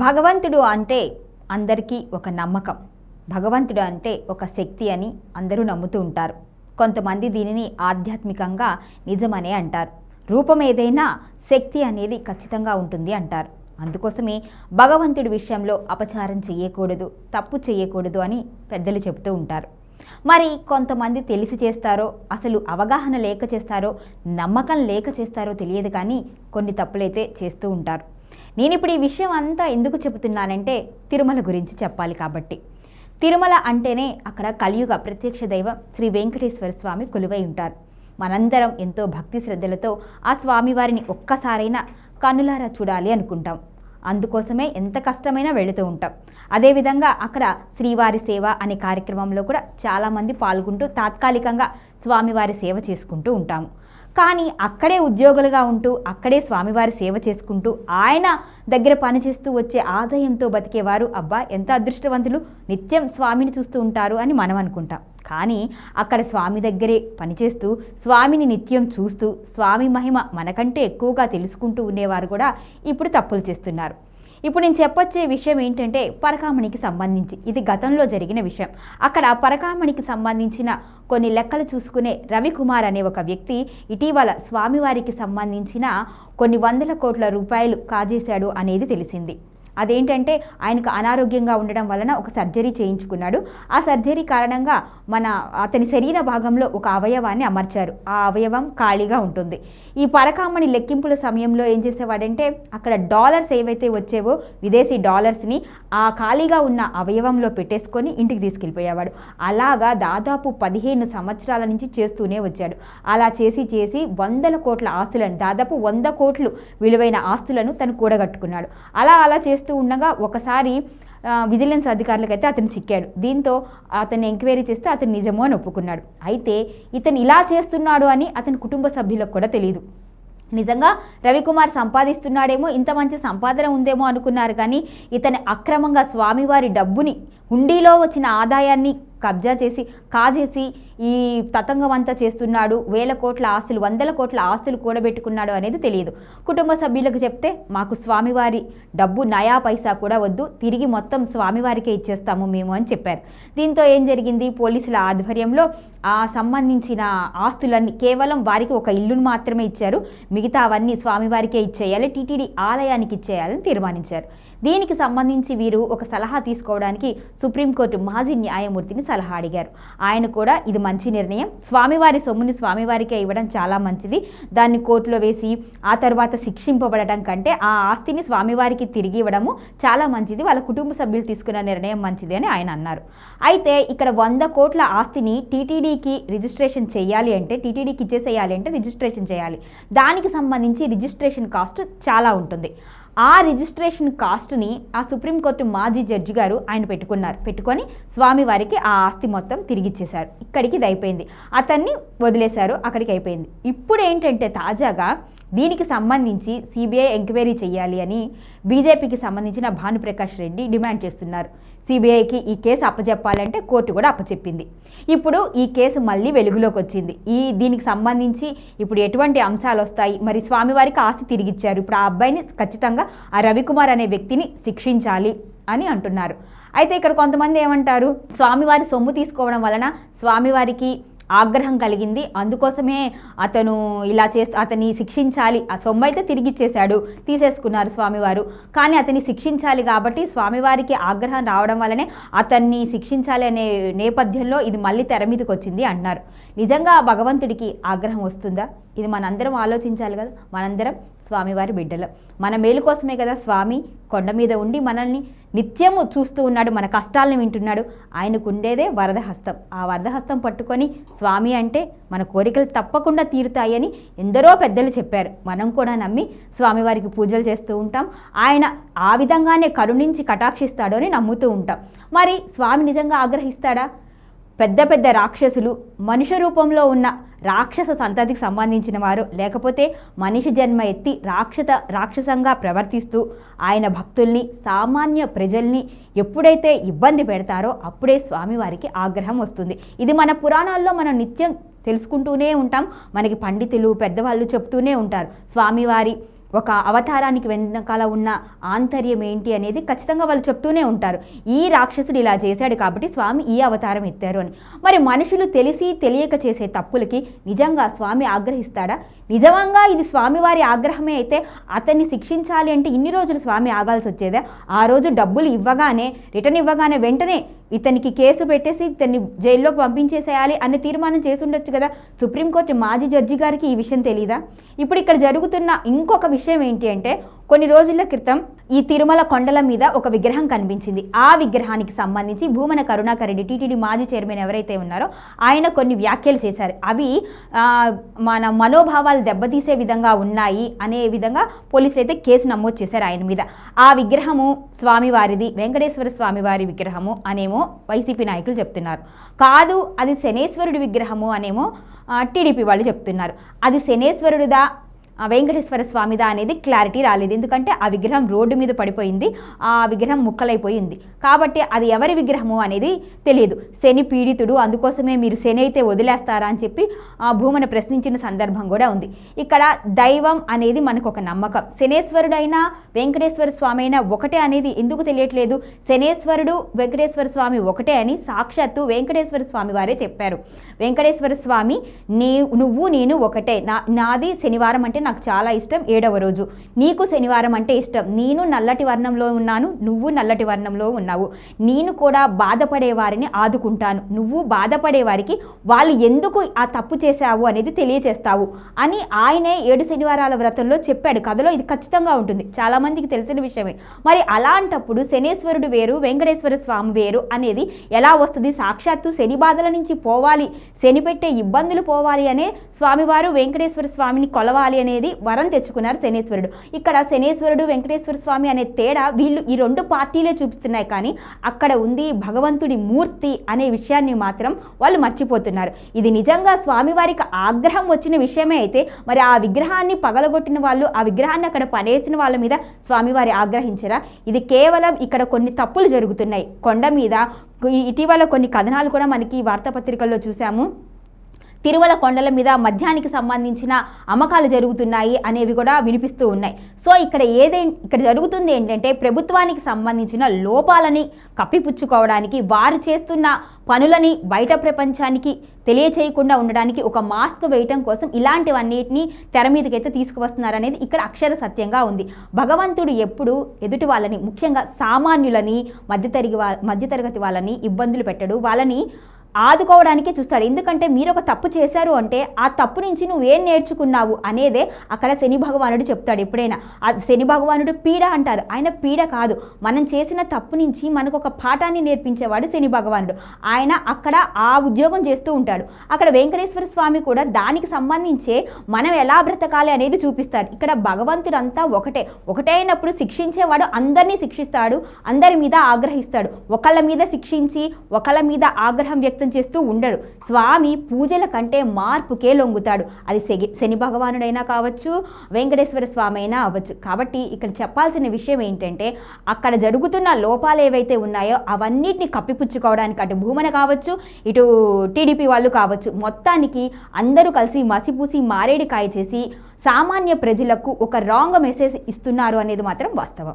భగవంతుడు అంటే అందరికీ ఒక నమ్మకం. భగవంతుడు అంటే ఒక శక్తి అని అందరూ నమ్ముతూ ఉంటారు. కొంతమంది దీనిని ఆధ్యాత్మికంగా నిజమనే అంటారు. రూపం ఏదైనా శక్తి అనేది ఖచ్చితంగా ఉంటుంది అంటారు. అందుకోసమే భగవంతుడి విషయంలో అపచారం చేయకూడదు తప్పు చేయకూడదు అని పెద్దలు చెబుతూ ఉంటారు. మరి కొంతమంది తెలిసి చేస్తారో అసలు అవగాహన లేక చేస్తారో నమ్మకం లేక చేస్తారో తెలియదు కానీ కొన్ని తప్పులైతే చేస్తూ ఉంటారు. నేను ఇప్పుడు ఈ విషయం అంతా ఎందుకు చెబుతున్నానంటే తిరుమల గురించి చెప్పాలి కాబట్టి. తిరుమల అంటేనే అక్కడ కలియుగ ప్రత్యక్ష దైవం శ్రీ వెంకటేశ్వర స్వామి కొలువై ఉంటారు. మనందరం ఎంతో భక్తి శ్రద్ధలతో ఆ స్వామివారిని ఒక్కసారైనా కన్నులారా చూడాలి అనుకుంటాం. అందుకోసమే ఎంత కష్టమైనా వెళుతూ ఉంటాం. అదేవిధంగా అక్కడ శ్రీవారి సేవ అనే కార్యక్రమంలో కూడా చాలామంది పాల్గొంటూ తాత్కాలికంగా స్వామివారి సేవ చేసుకుంటూ ఉంటాము. కానీ అక్కడే ఉద్యోగులుగా ఉంటూ అక్కడే స్వామివారి సేవ చేసుకుంటూ ఆయన దగ్గర పనిచేస్తూ వచ్చే ఆదాయంతో బతికేవారు అబ్బా ఎంత అదృష్టవంతులు నిత్యం స్వామిని చూస్తూ ఉంటారు అని మనం అనుకుంటాం. కానీ అక్కడ స్వామి దగ్గరే పనిచేస్తూ స్వామిని నిత్యం చూస్తూ స్వామి మహిమ మనకంటే ఎక్కువగా తెలుసుకుంటూ ఉండేవారు కూడా ఇప్పుడు తప్పులు చేస్తున్నారు. ఇప్పుడు నేను చెప్పొచ్చే విషయం ఏంటంటే పరకామణికి సంబంధించి. ఇది గతంలో జరిగిన విషయం. అక్కడ పరకామణికి సంబంధించిన కొన్ని లెక్కలు చూసుకునే రవికుమార్ అనే ఒక వ్యక్తి ఇటీవల స్వామివారికి సంబంధించిన కొన్ని వందల కోట్ల రూపాయలు కాజేశాడు అనేది తెలిసింది. అదేంటంటే ఆయనకు అనారోగ్యంగా ఉండడం వలన ఒక సర్జరీ చేయించుకున్నాడు. ఆ సర్జరీ కారణంగా మన అతని శరీర భాగంలో ఒక అవయవాన్ని అమర్చారు. ఆ అవయవం ఖాళీగా ఉంటుంది. ఈ పరకామణి లెక్కింపుల సమయంలో ఏం చేసేవాడంటే అక్కడ డాలర్స్ ఏవైతే వచ్చేవో విదేశీ డాలర్స్ని ఆ ఖాళీగా ఉన్న అవయవంలో పెట్టేసుకొని ఇంటికి తీసుకెళ్ళిపోయేవాడు. అలాగా దాదాపు పదిహేను సంవత్సరాల నుంచి చేస్తూనే వచ్చాడు. అలా చేసి చేసి వందల కోట్ల ఆస్తులను దాదాపు వంద కోట్లు విలువైన ఆస్తులను తను కూడగట్టుకున్నాడు. అలా అలా చేస్తూ ఉండగా ఒకసారి విజిలెన్స్ విజిలెన్స్ అధికారులకైతే అతను చిక్కాడు. దీంతో అతన్ని ఎంక్వైరీ చేస్తే అతను నిజమో అని ఒప్పుకున్నాడు. అయితే ఇతను ఇలా చేస్తున్నాడు అని అతని కుటుంబ సభ్యులకు కూడా తెలియదు నిజంగా రవికుమార్ సంపాదిస్తున్నాడేమో ఇంత మంచి సంపాదన ఉందేమో అనుకున్నారు కానీ ఇతని అక్రమంగా స్వామివారి డబ్బుని హుండీలో వచ్చిన ఆదాయాన్ని కబ్జా చేసి కాజేసి ఈ తతంగం అంతా చేస్తున్నాడు. వేల కోట్ల ఆస్తులు వందల కోట్ల ఆస్తులు కూడబెట్టుకున్నాడు అనేది తెలియదు. కుటుంబ సభ్యులకు చెప్తే మాకు స్వామివారి డబ్బు నయా పైసా కూడా వద్దు. తిరిగి మొత్తం స్వామివారికే ఇచ్చేస్తాము మేము అని చెప్పారు. దీంతో ఏం జరిగింది? పోలీసుల ఆధ్వర్యంలో ఆ సంబంధించిన ఆస్తులన్నీ కేవలం వారికి ఒక ఇల్లును మాత్రమే ఇచ్చారు. మిగతా అవన్నీ స్వామివారికే ఇచ్చేయాలి టీటీడీ ఆలయానికి ఇచ్చేయాలని తీర్మానించారు. దీనికి సంబంధించి వీరు ఒక సలహా తీసుకోవడానికి సుప్రీంకోర్టు మాజీ న్యాయమూర్తిని సలహా అడిగారు. ఆయన కూడా ఇది మంచి నిర్ణయం. స్వామివారి సొమ్ముని స్వామివారికే ఇవ్వడం చాలా మంచిది. దాన్ని కోర్టులో వేసి ఆ తర్వాత శిక్షింపబడటం కంటే ఆ ఆస్తిని స్వామివారికి తిరిగి ఇవ్వడము చాలా మంచిది. వాళ్ళ కుటుంబ సభ్యులు తీసుకున్న నిర్ణయం మంచిది అని ఆయన అన్నారు. అయితే ఇక్కడ వంద కోట్ల ఆస్తిని టీటీడీకి రిజిస్ట్రేషన్ చేయాలి అంటే టీటీడీకి ఇచ్చేసేయాలి అంటే రిజిస్ట్రేషన్ చేయాలి. దానికి సంబంధించి రిజిస్ట్రేషన్ కాస్ట్ చాలా ఉంటుంది. ఆ రిజిస్ట్రేషన్ కాస్ట్ని ఆ సుప్రీంకోర్టు మాజీ జడ్జి గారు ఆయన పెట్టుకున్నారు. పెట్టుకొని స్వామివారికి ఆ ఆస్తి మొత్తం తిరిగిచ్చేశారు ఇక్కడికి ఇది అయిపోయింది. అతన్ని వదిలేశారు. అక్కడికి అయిపోయింది. ఇప్పుడు ఏంటంటే తాజాగా దీనికి సంబంధించి సిబిఐ ఎంక్వైరీ చేయాలి అని బీజేపీకి సంబంధించిన భానుప్రకాష్ రెడ్డి డిమాండ్ చేస్తున్నారు. సిబిఐకి ఈ కేసు అప్పచెప్పాలంటే కోర్టు కూడా అప్పచెప్పింది. ఇప్పుడు ఈ కేసు మళ్ళీ వెలుగులోకి వచ్చింది. ఈ దీనికి సంబంధించి ఇప్పుడు ఎటువంటి అంశాలు వస్తాయి? మరి స్వామివారికి ఆస్తి తిరిగిచ్చారు. ఇప్పుడు ఆ అబ్బాయిని ఖచ్చితంగా ఆ రవికుమార్ అనే వ్యక్తిని శిక్షించాలి అని అంటున్నారు. అయితే ఇక్కడ కొంతమంది ఏమంటారు? స్వామివారి సొమ్ము తీసుకోవడం వలన స్వామివారికి ఆగ్రహం కలిగింది. అందుకోసమే అతను ఇలా చేస్తే అతన్ని శిక్షించాలి. ఆ సొమ్ము అయితే తిరిగి ఇచ్చేశాడు తీసేసుకున్నారు స్వామివారు. కానీ అతన్ని శిక్షించాలి కాబట్టి స్వామివారికి ఆగ్రహం రావడం వల్లనే అతన్ని శిక్షించాలి అనే నేపథ్యంలో ఇది మళ్ళీ తెర మీదకి వచ్చింది అన్నారు నిజంగా భగవంతుడికి ఆగ్రహం వస్తుందా? ఇది మనందరం ఆలోచించాలి కదా. మనందరం స్వామివారి బిడ్డలు. మన మేలు కోసమే కదా స్వామి కొండ మీద ఉండి మనల్ని నిత్యము చూస్తూ ఉన్నాడు మన కష్టాలను వింటున్నాడు. ఆయనకు ఉండేదే వరద హస్తం ఆ వరద హస్తం పట్టుకొని స్వామి అంటే మన కోరికలు తప్పకుండా తీరుతాయని ఎందరో పెద్దలు చెప్పారు. మనం కూడా నమ్మి స్వామివారికి పూజలు చేస్తూ ఉంటాం. ఆయన ఆ విధంగానే కరుణించి కటాక్షిస్తాడు అని నమ్ముతూ ఉంటాం. మరి స్వామి నిజంగా ఆగ్రహిస్తాడా? పెద్ద పెద్ద రాక్షసులు మనుష్య రూపంలో ఉన్న రాక్షస సంతతికి సంబంధించిన వారు. లేకపోతే మనిషి జన్మ ఎత్తి రాక్షస రాక్షసంగా ప్రవర్తిస్తూ ఆయన భక్తుల్ని సామాన్య ప్రజల్ని ఎప్పుడైతే ఇబ్బంది పెడతారో అప్పుడే స్వామివారికి ఆగ్రహం వస్తుంది. ఇది మన పురాణాల్లో మనం నిత్యం తెలుసుకుంటూనే ఉంటాం. మనకి పండితులు పెద్దవాళ్ళు చెప్తూనే ఉంటారు. స్వామివారి ఒక అవతారానికి వెనకాల ఉన్న ఆంతర్యం ఏంటి అనేది ఖచ్చితంగా వాళ్ళు చెప్తూనే ఉంటారు. ఈ రాక్షసుడు ఇలా చేశాడు కాబట్టి స్వామి ఈ అవతారం ఎత్తారు అని. మరి మనుషులు తెలిసి తెలియక చేసే తప్పులకి నిజంగా స్వామి ఆగ్రహిస్తాడా? నిజంగా ఇది స్వామివారి ఆగ్రహమే అయితే అతన్ని శిక్షించాలి అంటే ఇన్ని రోజులు స్వామి ఆగాల్సి వచ్చేదే. ఆ రోజు డబ్బులు ఇవ్వగానే రిటర్న్ ఇవ్వగానే వెంటనే ఇతనికి కేసు పెట్టేసి ఇతన్ని జైల్లోకి పంపించేసేయాలి అనే తీర్మానం చేసి ఉండొచ్చు కదా. సుప్రీంకోర్టు మాజీ జడ్జి గారికి ఈ విషయం తెలియదా ఇప్పుడు ఇక్కడ జరుగుతున్న ఇంకొక విషయం ఏంటి అంటే కొన్ని రోజుల క్రితం ఈ తిరుమల కొండల మీద ఒక విగ్రహం కనిపించింది. ఆ విగ్రహానికి సంబంధించి భూమన కరుణాకర్ రెడ్డి టీటీడీ మాజీ చైర్మన్ ఎవరైతే ఉన్నారో ఆయన కొన్ని వ్యాఖ్యలు చేశారు. అవి మన మనోభావాలు దెబ్బతీసే విధంగా ఉన్నాయి అనే విధంగా పోలీసులు అయితే కేసు నమోదు చేశారు ఆయన మీద. ఆ విగ్రహము స్వామివారిది వెంకటేశ్వర స్వామివారి విగ్రహము అనేమో వైసీపీ నాయకులు చెప్తున్నారు. కాదు అది శనేశ్వరుడి విగ్రహము అనేమో టీడీపీ వాళ్ళు చెప్తున్నారు. అది శనేశ్వరుడిదా వెంకటేశ్వర స్వామిదా అనేది క్లారిటీ రాలేదు. ఎందుకంటే ఆ విగ్రహం రోడ్డు మీద పడిపోయింది ఆ విగ్రహం ముక్కలైపోయింది. కాబట్టి అది ఎవరి విగ్రహము అనేది తెలియదు. శని పీడితుడు అందుకోసమే మీరు శని అయితే వదిలేస్తారా అని చెప్పి ఆ భూమను ప్రశ్నించిన సందర్భం కూడా ఉంది. ఇక్కడ దైవం అనేది మనకు ఒక నమ్మకం. శనేశ్వరుడైనా వెంకటేశ్వర స్వామి అయినా ఒకటే అనేది ఎందుకు తెలియట్లేదు? శనేశ్వరుడు వెంకటేశ్వర స్వామి ఒకటే అని సాక్షాత్తు వెంకటేశ్వర స్వామి వారే చెప్పారు. వెంకటేశ్వర స్వామి నీ నువ్వు నేను ఒకటే. నా నాది శనివారం అంటే నాకు నాకు చాలా ఇష్టం ఏడవ రోజు. నీకు శనివారం అంటే ఇష్టం. నేను నల్లటి వర్ణంలో ఉన్నాను నువ్వు నల్లటి వర్ణంలో ఉన్నావు. నేను కూడా బాధపడే వారిని ఆదుకుంటాను. నువ్వు బాధపడే వారికి వాళ్ళు ఎందుకు ఆ తప్పు చేశావు అనేది తెలియచేస్తావు అని ఆయనే ఏడు శనివారాల వ్రతంలో చెప్పాడు. కథలో ఇది ఖచ్చితంగా ఉంటుంది. చాలామందికి తెలిసిన విషయమే. మరి అలాంటప్పుడు శనేశ్వరుడు వేరు వెంకటేశ్వర స్వామి వేరు అనేది ఎలా వస్తుంది? సాక్షాత్తు శని బాధల నుంచి పోవాలి. శని పెట్టే ఇబ్బందులు పోవాలి అనే స్వామివారు వెంకటేశ్వర స్వామిని కొలవాలి అనేది వరం తెచ్చుకున్నారు శనేశ్వరుడు. ఇక్కడ శనేశ్వరుడు వెంకటేశ్వర స్వామి అనే తేడా వీళ్ళు ఈ రెండు పార్టీలే చూపిస్తున్నాయి కానీ అక్కడ ఉంది భగవంతుడి మూర్తి అనే విషయాన్ని మాత్రం వాళ్ళు మర్చిపోతున్నారు. ఇది నిజంగా స్వామివారికి ఆగ్రహం వచ్చిన విషయమే అయితే మరి ఆ విగ్రహాన్ని పగలగొట్టిన వాళ్ళు ఆ విగ్రహాన్ని అక్కడ పడేసిన వాళ్ళ మీద స్వామివారి ఆగ్రహించరా? ఇది కేవలం ఇక్కడ కొన్ని తప్పులు జరుగుతున్నాయి. కొండ మీద ఇటీవల కొన్ని కథనాలు కూడా మనకి వార్తాపత్రికల్లో చూసాము తిరుమల కొండల మీద మద్యానికి సంబంధించిన అమ్మకాలు జరుగుతున్నాయి అనేవి కూడా వినిపిస్తూ ఉన్నాయి. సో ఇక్కడ ఏదై ఇక్కడ జరుగుతుంది ఏంటంటే ప్రభుత్వానికి సంబంధించిన లోపాలని కప్పిపుచ్చుకోవడానికి వారు చేస్తున్న పనులని బయట ప్రపంచానికి తెలియచేయకుండా ఉండడానికి ఒక మాస్క్ వేయటం కోసం ఇలాంటివన్నిటిని తెర మీదకైతే తీసుకువస్తున్నారనేది ఇక్కడ అక్షర సత్యంగా ఉంది. భగవంతుడు ఎప్పుడు ఎదుటి వాళ్ళని ముఖ్యంగా సామాన్యులని మధ్యతరిగి మధ్యతరగతి వాళ్ళని ఇబ్బందులు పెట్టడు. వాళ్ళని ఆదుకోవడానికే చూస్తాడు. ఎందుకంటే మీరు ఒక తప్పు చేశారు అంటే ఆ తప్పు నుంచి నువ్వు ఏం నేర్చుకున్నావు అనేదే అక్కడ శని భగవానుడు చెప్తాడు ఎప్పుడైనా. ఆ శని భగవానుడు పీడ అంటారు. ఆయన పీడ కాదు. మనం చేసిన తప్పు నుంచి మనకు ఒక పాఠాన్ని నేర్పించేవాడు శని భగవానుడు. ఆయన అక్కడ ఆ ఉద్యోగం చేస్తూ ఉంటాడు. అక్కడ వెంకటేశ్వర స్వామి కూడా దానికి సంబంధించే మనం ఎలా బ్రతకాలి అనేది చూపిస్తాడు. ఇక్కడ భగవంతుడంతా ఒకటే. ఒకటే అయినప్పుడు శిక్షించేవాడు అందరినీ శిక్షిస్తాడు. అందరి మీద ఆగ్రహిస్తాడు. ఒకళ్ళ మీద శిక్షించి ఒకళ్ళ మీద ఆగ్రహం వ్యక్తం చేస్తూ ఉండడు. స్వామి పూజల కంటే మార్పుకే లొంగుతాడు. అది శని శని భగవానుడైనా కావచ్చు వెంకటేశ్వర స్వామి అయినా అవ్వచ్చు. కాబట్టి ఇక్కడ చెప్పాల్సిన విషయం ఏంటంటే అక్కడ జరుగుతున్న లోపాలు ఏవైతే ఉన్నాయో అవన్నిటిని కప్పిపుచ్చుకోవడానికి అటు భూమన కావచ్చు ఇటు టీడీపీ వాళ్ళు కావచ్చు మొత్తానికి అందరూ కలిసి మసిపూసి మారేడికాయ చేసి సామాన్య ప్రజలకు ఒక రాంగ్ మెసేజ్ ఇస్తున్నారు అనేది మాత్రం వాస్తవం.